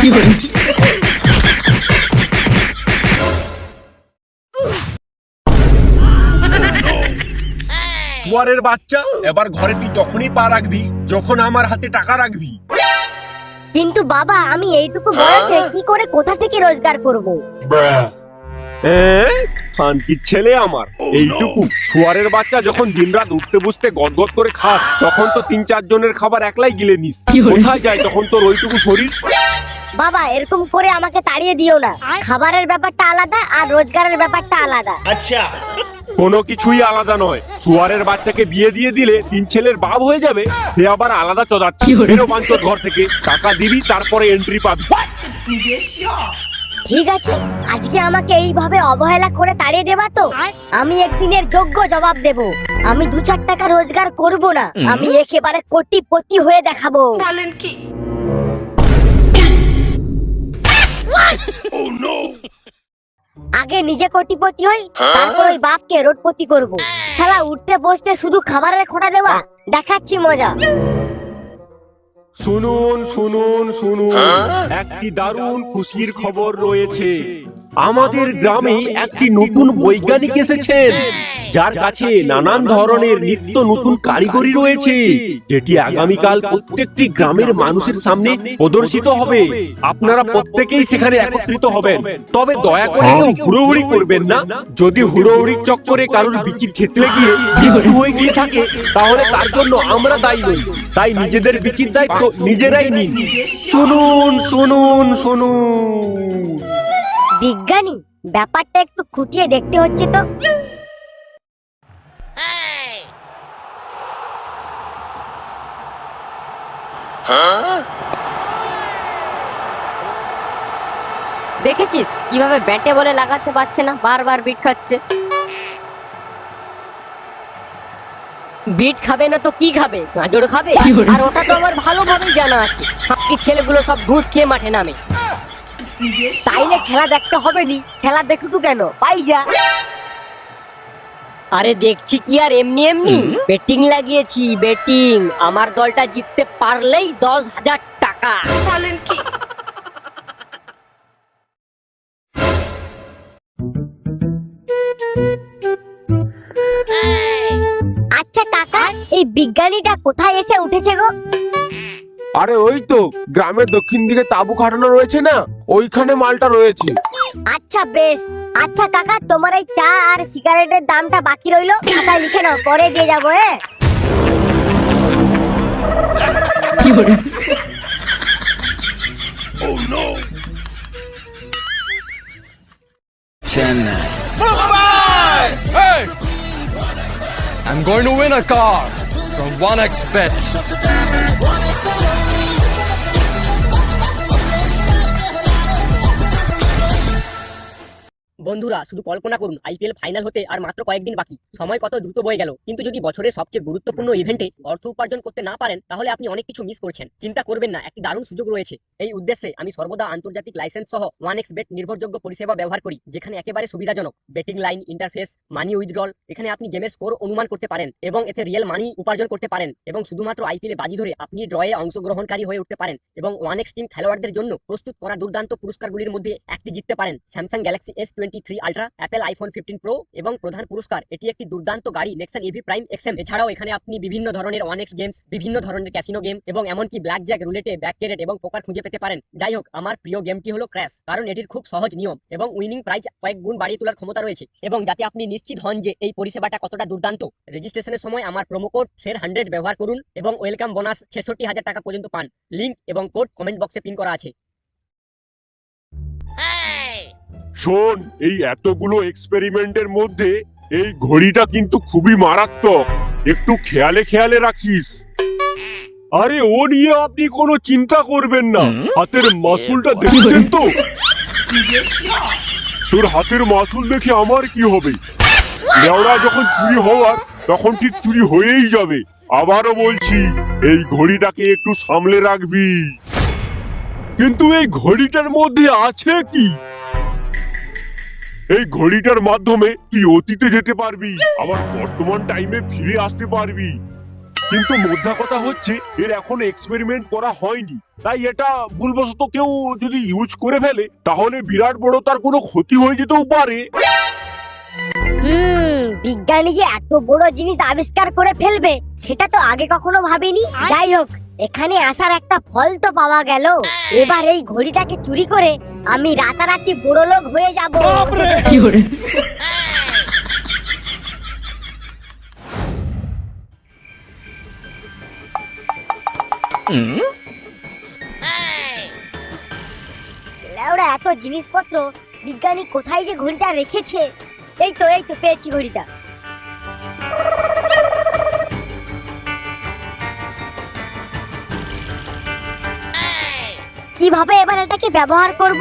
কুয়ারের বাচ্চা এবার ঘরে তুই তখনই পা রাখবি যখন আমার হাতে টাকা রাখবি। কিন্তু বাবা আমি এইটুকু বয়সে কি করে কোথা থেকে রোজগার করব? শান্তির ছেলে আমার। এইটুকু। শুয়ারের বাচ্চা যখন দিনরাত উঠতে বসতে গদগদ করে খাস তখন তো তিন চার জনের খাবার একলাই গিলে নিস। কোথায় যায় তখন তোর ওইটুকু শরীর? বাবা এরকম করে আমাকে তাড়িয়ে দিও না। খাবারের ব্যাপারটা আলাদা আর রোজগারের ব্যাপারটা আলাদা। আচ্ছা। কোনো কিছুই আলাদা নয়। শুয়ারের বাচ্চাকে বিয়ে দিয়ে দিলে তিন ছেলের বাপ হয়ে যাবে সে আবার আলাদা চদাচ্ছে। বেরো বাঞ্চত ঘর থেকে। টাকা দিবি তারপরে এন্ট্রি পাবি। ঠিক আছে আজকে আমাকে এইভাবে অবহেলা করে তাড়িয়ে দেবা তো। আমি একদিনের যোগ্য জবাব দেব। আমি দু চার টাকা রোজগার করব না। আমি একেবারে কোটিপতি হয়ে দেখাবো। আগে নিজে কোটিপতি হই তারপর ওই বাপকে রোডপতি করব। শালা উঠতে বসতে শুধু খাবারের খোটা দেওয়া দেখাচ্ছি মজা। শুনুন শুনুন শুনুন। একটি দারুণ খুশির খবর রয়েছে। আমাদের গ্রামে একটি নতুন বৈজ্ঞানিক এসেছেন যার কাছে নানান ধরনের নিত্য নতুন কারিগরি রয়েছে যেটি আগামীকাল প্রত্যেকটি গ্রামের মানুষের সামনে প্রদর্শিত হবে। আপনারা প্রত্যেকেই সেখানে একত্রিত হবেন। তবে দয়া করে কেউ হুড়োহুড়ি করবেন না। যদি হুড়োহুড়ির চক্করে কারোর বিচির থেতলে গিয়ে মৃত্যু হয়ে গিয়ে থাকে তাহলে তার জন্য আমরা দায়ী নই। তাই নিজেদের বিচির দায়িত্ব নিজেরাই নিন। শুনুন শুনুন শুনুন। বিজ্ঞানী ব্যাপারটা একটু খুঁটিয়ে দেখতে হচ্ছে তো। দেখেছিস? কীভাবে ব্যাটে বলে লাগাতে পারছে না বারবার বিট খাচ্ছে। বিট খাবে না তো কি খাবে? গাজর খাবে? আর ওটা তো আমার ভালোভাবেই জানা আছে। ছেলেগুলো সব ঘুষ খেয়ে মাঠে নামে। তাইলে খেলা দেখতে হবে নি খেলা দেখুটু কেন? পাই যা। আরে দেখছি কি আর এমনি এমনি। বেটিং লাগিয়েছি বেটিং আমার দলটা জিততে পারলেই দশ হাজার টাকা। আচ্ছা কাকা এই বিজ্ঞানীটা কোথায় এসে উঠেছে গো? আরে ওই তো গ্রামের দক্ষিণ দিকে তাবু খাটানো রয়েছে না? ওইখানে মালটা রয়েছে। আচ্ছা বেশ। আচ্ছা কাকা তোমার এই চা আর সিগারেটের দামটা বাকি রইল। খাতায় লিখে নাও পরে দিয়ে যাব হ্যাঁ? Chennai. Hey! I'm going to win a car from 1xBet. বন্ধুরা, শুধু কল্পনা করুন আইপিএল ফাইনাল হতে আর মাত্র কয়েকদিন বাকি। সময় কত দ্রুত বয়ে গেল। কিন্তু যদি বছরের সবচেয়ে গুরুত্বপূর্ণ ইভেন্টে অর্থ উপার্জন করতে না পারেন, তাহলে আপনি অনেক কিছু মিস করছেন। চিন্তা করবেন না, একটি দারুণ সুযোগ রয়েছে। এই উদ্দেশ্যে আমি সর্বদা আন্তর্জাতিক লাইসেন্স সহ ওয়ান এক্স বেট নির্ভরযোগ্য পরিষেবা ব্যবহার করি, যেখানে একেবারে সুবিধাজনক। Betting line interface money withdrawal এখানে আপনি গেমের স্কোর অনুমান করতে পারেন এবং এতে রিয়েল মানি উপার্জন করতে পারেন এবং শুধুমাত্র আইপিএলে বাজি ধরে আপনি ড্রয়ে অংশগ্রহণকারী হয়ে উঠতে পারেন এবং ওয়ান এক্স টিম খেলোয়াড়দের জন্য প্রস্তুত করা দুর্দান্ত পুরস্কারগুলির মধ্যে একটি জিততে পারেন। Samsung Galaxy S twenty three Ultra Apple iPhone fifteen Pro এবং প্রধান পুরস্কার। এটি একটি দুর্দান্ত গাড়ি ইভি প্রাইম এক্সএম এছাড়াও এখানে আপনি বিভিন্ন ধরনের গেমস বিভিন্ন ধরনের ক্যাসিনো গেম এবং এমনকি ব্ল্যাক জ্যাক রুলেটে ব্যাক ক্যারেট এবং পোকার খুঁজে পেতে পারেন। যাই হোক, আমার প্রিয় গেমটি হলো ক্র্যাশ কারণ এটির খুব সহজ নিয়ম এবং উইনিং প্রাইজ কয়েক গুণ বাড়িয়ে তোলার ক্ষমতা রয়েছে এবং যাতে আপনি নিশ্চিত হন যে এই পরিষেবাটা কতটা দুর্দান্ত। রেজিস্ট্রেশনের সময় আমার প্রোমো কোড শের হান্ড্রেড ব্যবহার করুন এবং ওয়েলকাম বোনাস ছেষট্টি হাজার টাকা পর্যন্ত পান। লিঙ্ক এবং কোড কমেন্ট বক্সে পিন করা আছে। শোন এই এতগুলো এক্সপেরিমেন্টের মধ্যে এই ঘড়িটা কিন্তু খুবই মারাত্মক। একটু খেয়ালে খেয়ালে রাখিস। আরে ও নিয়ে আপনি কোনো চিন্তা করবেন না। হাতের মাসুলটা দেখছেন তো? তোর হাতের মাসুল দেখে আমার কি হবে? লেওড়া যখন চুরি হওয়ার তখন ঠিক চুরি হয়েই যাবে। আবারও বলছি এই ঘড়িটাকে একটু সামলে রাখবি। কিন্তু এই ঘড়িটার মধ্যে আছে কি? এই ঘড়িটার মাধ্যমে তুই অতীতে যেতে পারবি, আবার বর্তমান টাইমে ফিরে আসতে পারবি। কিন্তু মোদ্দা কথা হচ্ছে, এর এখনও এক্সপেরিমেন্ট করা হয়নি। তাই এটা ভুলবশত কেউ যদি ইউজ করে ফেলে, তাহলে বিরাট বড় তার কোনো ক্ষতি হয়ে যেতেও পারে। বিজ্ঞানী যে এত বড় জিনিস আবিষ্কার করে ফেলবে, সেটা তো আগে কখনো ভাবিনি। যাই হোক, এখানে আসার একটা ফল তো পাওয়া গেল। এবার এই ঘড়িটাকে চুরি করে আমি রাতারাতি বড় লোক হয়ে যাব। লেওড়া এত জিনিসপত্র বিজ্ঞানী কোথায় যে ঘড়িটা রেখেছে? এই তো এই তো পেয়েছি ঘড়িটা। কীভাবে এবার এটাকে ব্যবহার করব?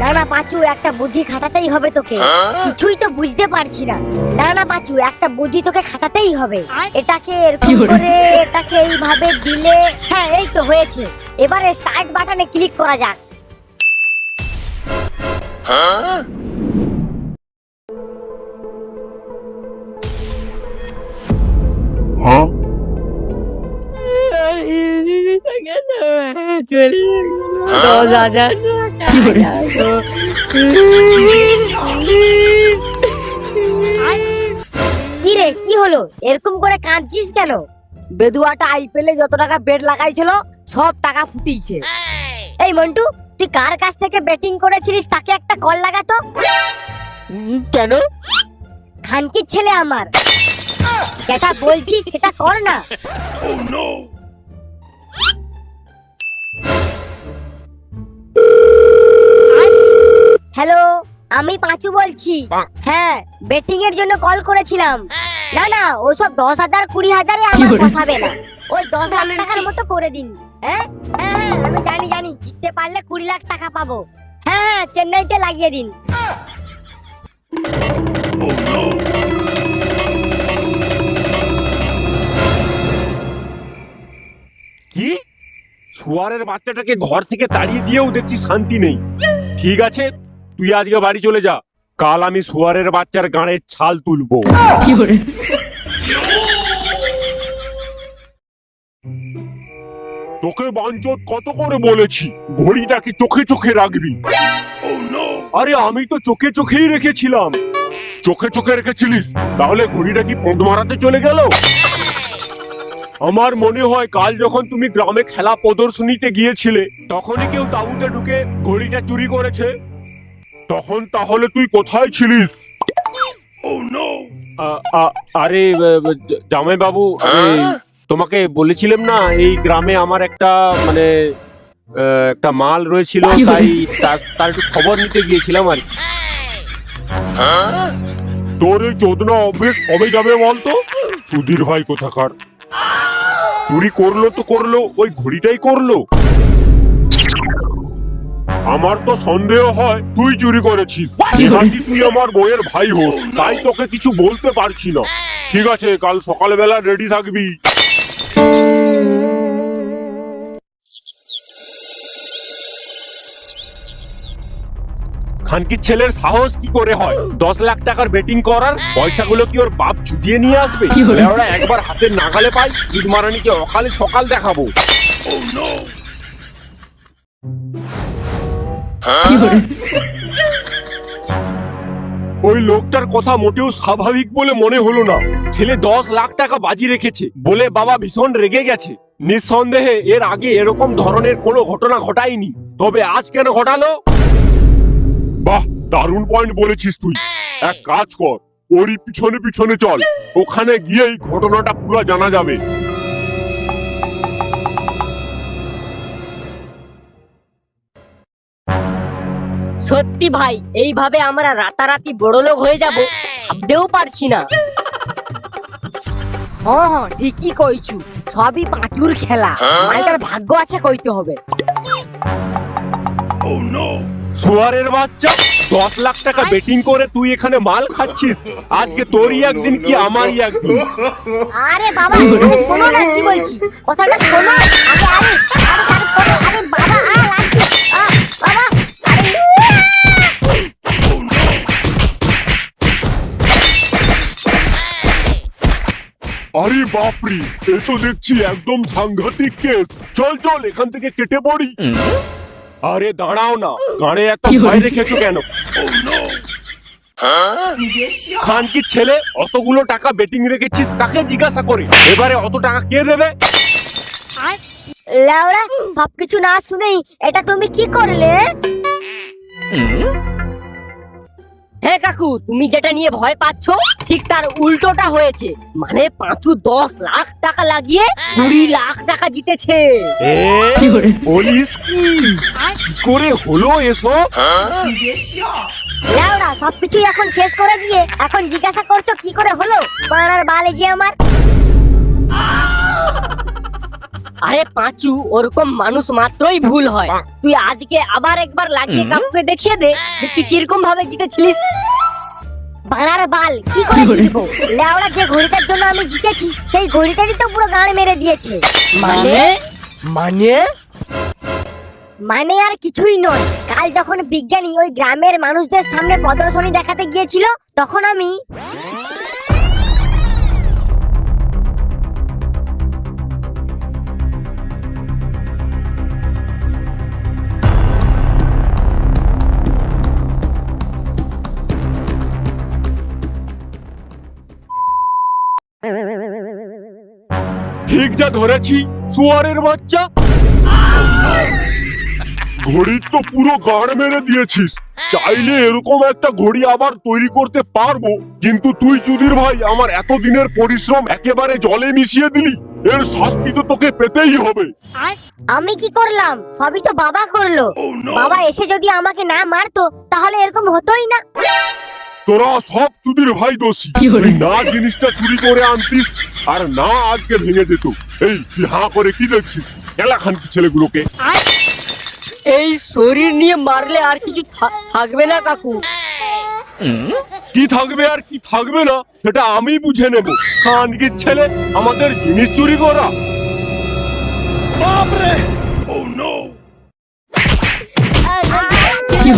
না না পাঁচু একটা বুদ্ধি খাটাতেই হবে তোকে। কিছুই তো বুঝতে পারছি না। না না পাঁচু একটা বুদ্ধি তোকে খাটাতেই হবে। এটাকে এরকম করে এটাকে এইভাবে দিলে হ্যাঁ এই তো হয়েছে। এবারে স্টার্ট বাটনে ক্লিক করা যাক। দশ হাজার কি রে কি হলো? এরকম করে কাঁদছিস কেন? বেদুয়াটা আইপিএলে যত টাকা বেড লাগাইছিল সব টাকা ফুটিয়েছে। এই মন্টু তুই কার কাছ থেকে ব্যাটিং করেছিলিস তাকে একটা কল লাগাতো কেন? খানকির ছেলে আমার। যেটা বলছিস সেটা কর না। হ্যালো আমি পাঁচু বলছি। হ্যাঁ বেটিং এর জন্য কল করেছিলাম। না না ওসব দশ হাজার কুড়ি হাজারে আমার পোষাবে না। ওই দশ লাখ টাকার মতো করে দিন। হ্যাঁ? হ্যাঁ হ্যাঁ আমি জানি জানি। জিততে পারলে কুড়ি লাখ টাকা পাবো। হ্যাঁ হ্যাঁ চেন্নাইতে লাগিয়ে দিন। কি? শুয়ারের বাচ্চাটাকে ঘর থেকে তাড়িয়ে দিয়েও দেখছি শান্তি নেই। ঠিক আছে তুই আজকে বাড়ি চলে যা। কাল আমি শুয়ারের বাচ্চার গাঁড়ের ছাল তুলবো। তোকে বাঞ্চত কত করে বলেছি? ঘড়িটাকে চোখে চোখে রাখবি? আরে, আমি তো চোখে চোখেই রেখেছিলাম। চোখে চোখে রেখেছিলিস? তাহলে ঘড়িটা কি পদ মারাতে চলে গেল? আমার মনে হয় কাল যখন তুমি গ্রামে খেলা প্রদর্শনীতে গিয়েছিলে, তখনই কেউ তাঁবুতে ঢুকে ঘড়িটা চুরি করেছে। তখন তাহলে তুই কোথায় ছিলিস? আ- আরে জামাই বাবু তোমাকে বলেছিলাম না এই গ্রামে আমার একটা মানে একটা মাল রয়েছিল তাই তার- তার একটু খবর নিতে গিয়েছিলাম আর কি। তোর এই চোদনা অভ্যেস কবে যাবে বলতো? সুধীর ভাই কোথাকার? চুরি করল তো করল ওই ঘড়িটাই করল। আমার তো সন্দেহ হয় তুই চুরি করেছিস। নাকি তুই আমার বইয়ের ভাই হোস? তাই তোকে কিছু বলতে পারছি না। ঠিক আছে কাল সকালবেলা রেডি থাকবি। খানকির ছেলের সাহস কি করে হয়? দশ লাখ টাকার বেটিং করার? পয়সাগুলো কি ওর বাপ ছুটিয়ে নিয়ে আসবে? ওরা একবার হাতের নাগালে পাই। মারানিকে অকালে সকাল দেখাবো। ওই লোকটার কথা মোটেও স্বাভাবিক বলে মনে হলো না। ছেলে দশ লাখ টাকা বাজি রেখেছে বলে বাবা ভীষণ রেগে গেছে। নিঃসন্দেহে এর আগে এরকম ধরনের কোনো ঘটনা ঘটায়নি। তবে আজ কেন ঘটালো? বাহ, দারুণ পয়েন্ট বলেছিস তুই। এক কাজ কর, ওরই পিছনে পিছনে চল। ওখানে গিয়েই ঘটনাটা পুরো জানা যাবে। সত্যি ভাই এইভাবে আমরা রাতারাতি বড় লোক হয়ে যাব ভাবতেও পারছি না। হ্যাঁ হ্যাঁ ঠিকই কইছু সবই পাঁচুর খেলা। মালটার ভাগ্য আছে কইতে হবে। সুয়ারের বাচ্চা দশ লাখ টাকা বেটিং করে তুই এখানে মাল খাচ্ছিস। আজকে তোরই একদিন কি আমারই একদিন? আরে বাবা শোনো না কি বলছি। কথাটা শোনো। আরে আরে আরে তারপরে আরে বাবা আ লাগছে আ বাবা আরে আরে বাপরি এ তো দেখছি একদম সাংঘাতিক কেস। চল চল এখান থেকে কেটে পড়ি। আরে দাঁড়াও না গাড়ে একটা ভয় রেখেছো কেন? খানকির ছেলে অতগুলো টাকা বেটিং রেখেছিস তাকে জিজ্ঞাসা করে? এবারে অত টাকা কে দেবে? লেওড়া সবকিছু না শুনেই এটা তুমি কি করলে? হ্যাঁ কাকু তুমি যেটা নিয়ে ভয় পাচ্ছ ঠিক তার উল্টোটা হয়েছে। মানে পাঁচু দশ লাখ টাকা লাগিয়ে কুড়ি লাখ টাকা জিতেছে। বলিস কি? কি করে হলো এসো লেওড়া সবকিছুই এখন শেষ করে দিয়ে এখন জিজ্ঞাসা করছ কি করে হলো? পাড়ার বালে যে আমার আরে পাঁচু ওরকম মানুষ মাত্রই ভুল হয়। তুই আজকে আবার একবার লাগিয়ে কাকুকে দেখিয়ে দে যে তুই কীরকম ভাবে জিতেছিলিস। ভাড়ার বাল কি করে জিতবো? লেওড়া যে ঘড়িটার জন্য আমি জিতেছি সেই ঘড়িটারই তো পুরো গাড় মেরে দিয়েছে। মানে? মানে? মানে আর কিছুই নয়। কাল যখন বিজ্ঞানী ওই গ্রামের মানুষদের সামনে প্রদর্শনী দেখাতে গিয়েছিল তখন আমি ঠিক যা ধরেছি সুয়ারের বাচ্চা। ঘড়ির তো পুরো গাড় মেরে দিয়েছিস। চাইলে এরকম একটা ঘড়ি আবার তৈরি করতে পারব। কিন্তু তুই চুদির ভাই আমার এতদিনের পরিশ্রম একেবারে জলে মিশিয়ে দিলি। এর শাস্তি তো তোকে পেতেই হবে। আমি কি করলাম? সবই তো বাবা করল। বাবা এসে যদি আমাকে না মারতো তাহলে এরকম হতোই না। তোরা সব চুদির ভাই দোষী। তুই না জিনিসটা চুরি করে আনতিস আর না আজকে ভেঙে যেত এই তুই হাঁ করে কি দেখছিস? খেলা খানকি ছেলেগুলোকে। এই শরীর নিয়ে মারলে আর কিছু থাকবে না কাকু। কি থাকবে আর কি থাকবে না সেটা আমি বুঝে নেব। খানকির ছেলে আমাদের জিনিস চুরি করা। ও কি